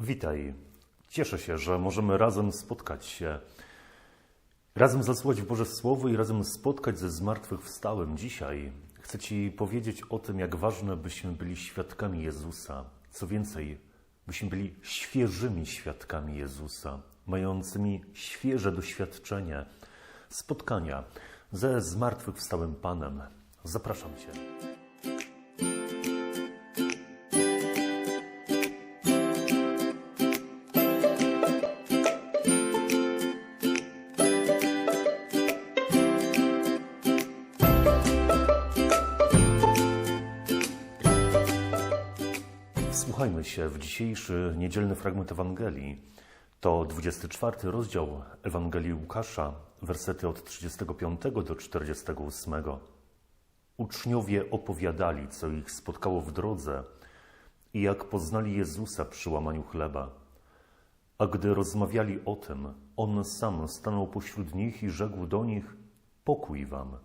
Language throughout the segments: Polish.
Witaj. Cieszę się, że możemy razem spotkać się, razem zasłuchać Boże Słowo i razem spotkać ze zmartwychwstałym. Dzisiaj chcę Ci powiedzieć o tym, jak ważne, byśmy byli świadkami Jezusa. Co więcej, byśmy byli świeżymi świadkami Jezusa, mającymi świeże doświadczenie spotkania ze zmartwychwstałym Panem. Zapraszam Cię. Wsłuchajmy się w dzisiejszy niedzielny fragment Ewangelii. To 24 rozdział Ewangelii Łukasza, wersety od 35 do 48. Uczniowie opowiadali, co ich spotkało w drodze i jak poznali Jezusa przy łamaniu chleba. A gdy rozmawiali o tym, on sam stanął pośród nich i rzekł do nich: Pokój wam.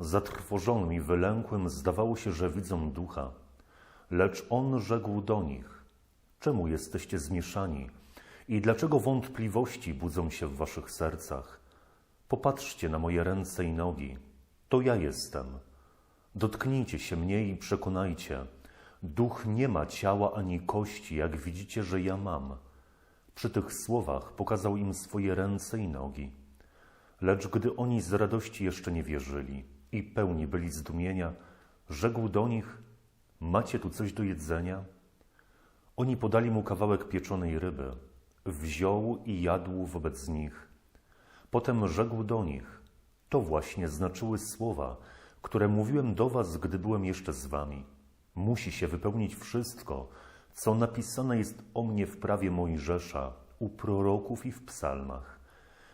Zatrwożonym i wylękłym zdawało się, że widzą ducha. Lecz on rzekł do nich: Czemu jesteście zmieszani i dlaczego wątpliwości budzą się w waszych sercach? Popatrzcie na moje ręce i nogi. To ja jestem. Dotknijcie się mnie i przekonajcie. Duch nie ma ciała ani kości, jak widzicie, że ja mam. Przy tych słowach pokazał im swoje ręce i nogi. Lecz gdy oni z radości jeszcze nie wierzyli i pełni byli zdumienia, rzekł do nich: Macie tu coś do jedzenia? Oni podali mu kawałek pieczonej ryby. Wziął i jadł wobec nich. Potem rzekł do nich: To właśnie znaczyły słowa, które mówiłem do was, gdy byłem jeszcze z wami. Musi się wypełnić wszystko, co napisane jest o mnie w prawie Mojżesza, u proroków i w psalmach.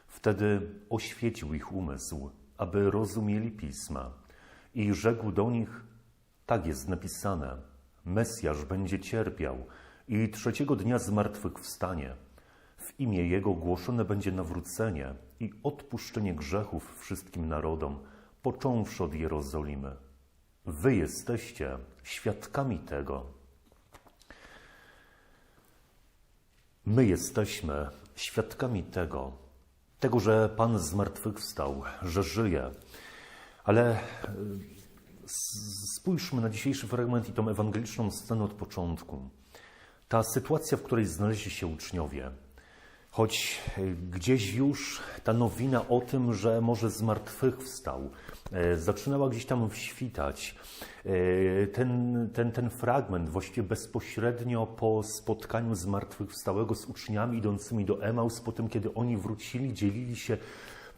Wtedy oświecił ich umysł, aby rozumieli pisma, i rzekł do nich: Tak jest napisane: Mesjasz będzie cierpiał i trzeciego dnia zmartwychwstanie. W imię Jego głoszone będzie nawrócenie i odpuszczenie grzechów wszystkim narodom, począwszy od Jerozolimy. Wy jesteście świadkami tego. My jesteśmy świadkami tego, tego, że Pan zmartwychwstał, że żyje. Ale spójrzmy na dzisiejszy fragment i tą ewangeliczną scenę od początku. Ta sytuacja, w której znaleźli się uczniowie, choć gdzieś już ta nowina o tym, że może zmartwychwstał, e, zaczynała gdzieś tam świtać. E, ten, ten, ten fragment właściwie bezpośrednio po spotkaniu zmartwychwstałego z uczniami idącymi do Emaus, po tym, kiedy oni wrócili, dzielili się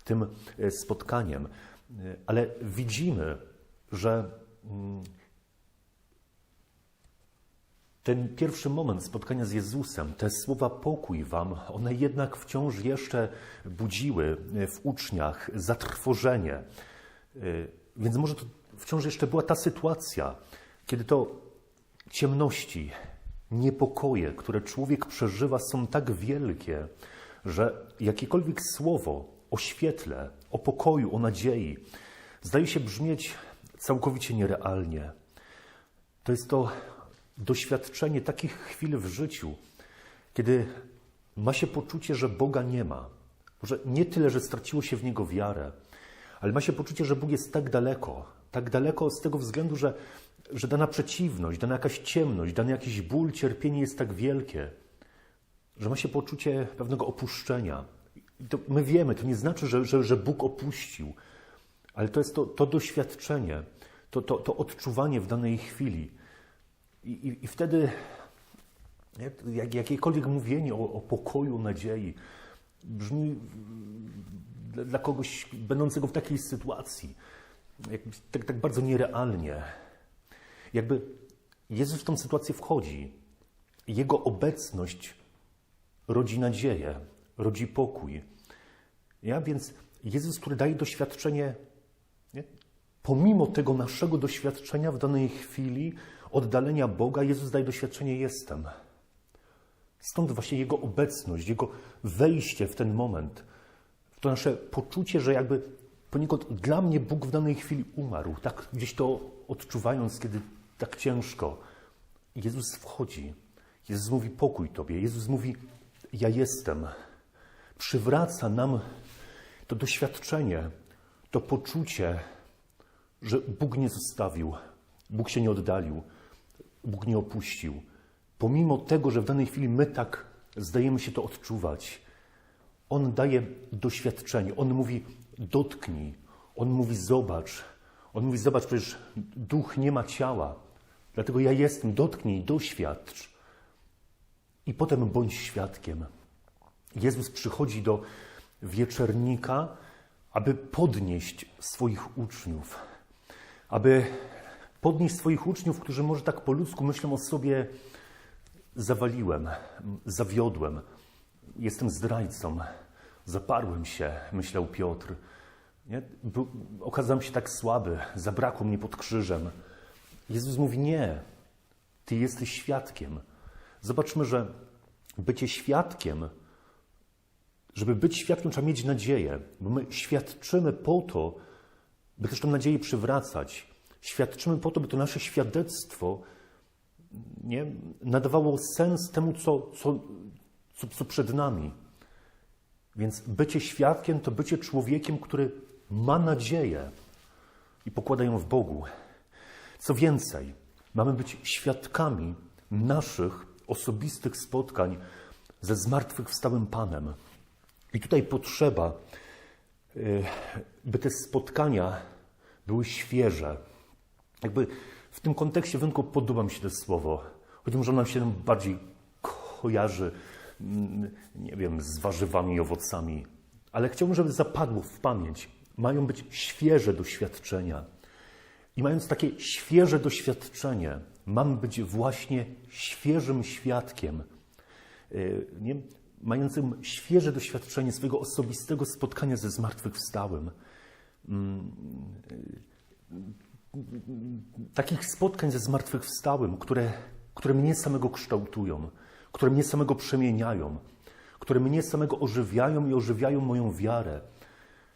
tym e, spotkaniem. Ale widzimy, że mm, ten pierwszy moment spotkania z Jezusem, te słowa pokój wam, one jednak wciąż jeszcze budziły w uczniach zatrwożenie. Więc może to wciąż jeszcze była ta sytuacja, kiedy to ciemności, niepokoje, które człowiek przeżywa, są tak wielkie, że jakiekolwiek słowo o świetle, o pokoju, o nadziei zdaje się brzmieć całkowicie nierealnie. To jest to doświadczenie takich chwil w życiu, kiedy ma się poczucie, że Boga nie ma. Może nie tyle, że straciło się w Niego wiarę, ale ma się poczucie, że Bóg jest tak daleko. Tak daleko z tego względu, że, że dana przeciwność, dana jakaś ciemność, dany jakiś ból, cierpienie jest tak wielkie, że ma się poczucie pewnego opuszczenia. I to my wiemy, to nie znaczy, że, że, że Bóg opuścił, ale to jest to, to doświadczenie, to, to, to odczuwanie w danej chwili, i, i, i wtedy jak, jakiekolwiek mówienie o, o pokoju, nadziei brzmi dla, dla, kogoś będącego w takiej sytuacji tak, tak bardzo nierealnie. Jakby Jezus w tą sytuację wchodzi. Jego obecność rodzi nadzieję, rodzi pokój. Ja więc Jezus, który daje doświadczenie, nie? pomimo tego naszego doświadczenia w danej chwili, oddalenia Boga, Jezus daje doświadczenie jestem. Stąd właśnie Jego obecność, Jego wejście w ten moment, to nasze poczucie, że jakby poniekąd dla mnie Bóg w danej chwili umarł, tak gdzieś to odczuwając, kiedy tak ciężko. Jezus wchodzi. Jezus mówi pokój Tobie. Jezus mówi ja jestem. Przywraca nam to doświadczenie, to poczucie, że Bóg nie zostawił, Bóg się nie oddalił, Bóg nie opuścił. Pomimo tego, że w danej chwili my tak zdajemy się to odczuwać, On daje doświadczenie. On mówi dotknij, On mówi zobacz. On mówi zobacz, przecież duch nie ma ciała. Dlatego ja jestem, dotknij, doświadcz. I potem bądź świadkiem. Jezus przychodzi do wieczernika, aby podnieść swoich uczniów, aby podnieść swoich uczniów, którzy może tak po ludzku myślą o sobie, zawaliłem, zawiodłem, jestem zdrajcą, zaparłem się, myślał Piotr. Nie? Okazałem się tak słaby, zabrakło mnie pod krzyżem. Jezus mówi: Nie, ty jesteś świadkiem. Zobaczmy, że bycie świadkiem, żeby być świadkiem, trzeba mieć nadzieję, bo my świadczymy po to, by też tę nadzieję przywracać. Świadczymy po to, by to nasze świadectwo nie, nadawało sens temu, co, co, co, co przed nami. Więc bycie świadkiem to bycie człowiekiem, który ma nadzieję i pokłada ją w Bogu. Co więcej, mamy być świadkami naszych osobistych spotkań ze zmartwychwstałym Panem. I tutaj potrzeba, y, by te spotkania były świeże. Jakby w tym kontekście wynku podoba mi się to słowo, choć może nam się bardziej kojarzy, mm, nie wiem, z warzywami i owocami, ale chciałbym, żeby zapadło w pamięć. Mają być świeże doświadczenia. I mając takie świeże doświadczenie, mam być właśnie świeżym świadkiem, y, nie? Mającym świeże doświadczenie swojego osobistego spotkania ze zmartwychwstałym. Mm, takich spotkań ze zmartwychwstałym, które, które mnie samego kształtują, które mnie samego przemieniają, które mnie samego ożywiają i ożywiają moją wiarę.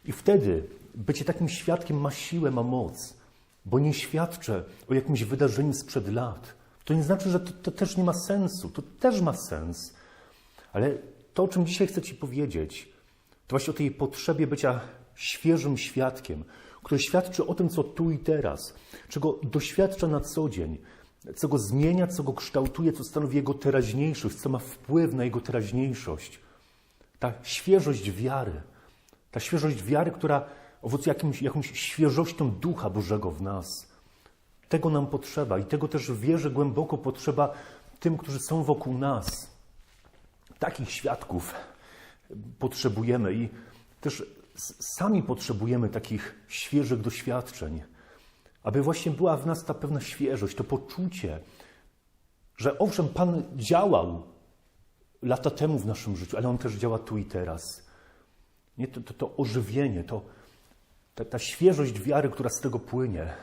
I wtedy bycie takim świadkiem ma siłę, ma moc, bo nie świadczę o jakimś wydarzeniu sprzed lat. To nie znaczy, że to, to też nie ma sensu. To też ma sens. Ale to, o czym dzisiaj chcę Ci powiedzieć, to właśnie o tej potrzebie bycia świeżym świadkiem, który świadczy o tym, co tu i teraz, czego doświadcza na co dzień, co go zmienia, co go kształtuje, co stanowi jego teraźniejszość, co ma wpływ na jego teraźniejszość. Ta świeżość wiary, ta świeżość wiary, która owocuje jakimś, jakąś świeżością Ducha Bożego w nas. Tego nam potrzeba i tego też wierzę głęboko potrzeba tym, którzy są wokół nas. Takich świadków potrzebujemy i też sami potrzebujemy takich świeżych doświadczeń, aby właśnie była w nas ta pewna świeżość, to poczucie, że owszem, Pan działał lata temu w naszym życiu, ale On też działa tu i teraz. Nie, to, to, to ożywienie, to, ta, ta świeżość wiary, która z tego płynie,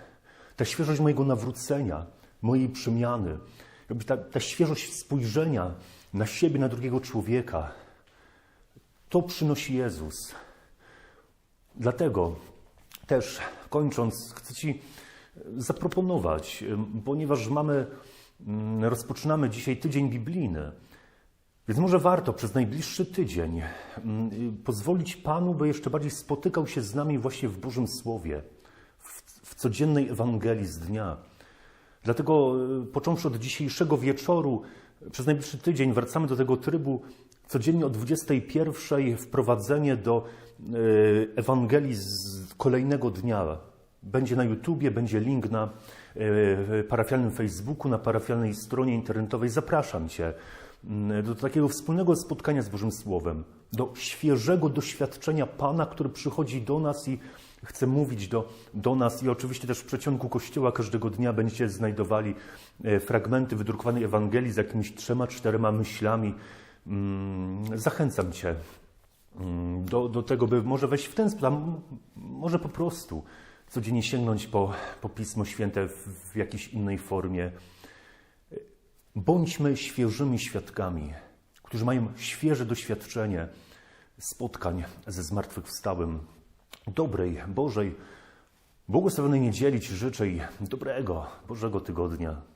ta świeżość mojego nawrócenia, mojej przemiany, jakby ta, ta świeżość spojrzenia na siebie, na drugiego człowieka, to przynosi Jezus. Dlatego też kończąc, chcę Ci zaproponować, ponieważ mamy, mm, rozpoczynamy dzisiaj tydzień biblijny, więc może warto przez najbliższy tydzień mm, pozwolić Panu, by jeszcze bardziej spotykał się z nami właśnie w Bożym Słowie, w, w codziennej Ewangelii z dnia. Dlatego y, począwszy od dzisiejszego wieczoru, przez najbliższy tydzień wracamy do tego trybu codziennie o 21 wprowadzenie do y, Ewangelii z kolejnego dnia. Będzie na YouTubie, będzie link na y, parafialnym Facebooku, na parafialnej stronie internetowej. Zapraszam Cię do takiego wspólnego spotkania z Bożym Słowem, do świeżego doświadczenia Pana, który przychodzi do nas i chce mówić do, do nas. I oczywiście też w przeciągu Kościoła każdego dnia będziecie znajdowali e, fragmenty wydrukowanej Ewangelii z jakimiś trzema, czterema myślami. Mm, zachęcam Cię mm, do, do tego, by może wejść w ten sposób, może po prostu codziennie sięgnąć po, po Pismo Święte w, w jakiejś innej formie. Bądźmy świeżymi świadkami, którzy mają świeże doświadczenie spotkań ze zmartwychwstałym. Dobrej, Bożej, błogosławionej niedzieli Ci życzę i dobrego, Bożego tygodnia.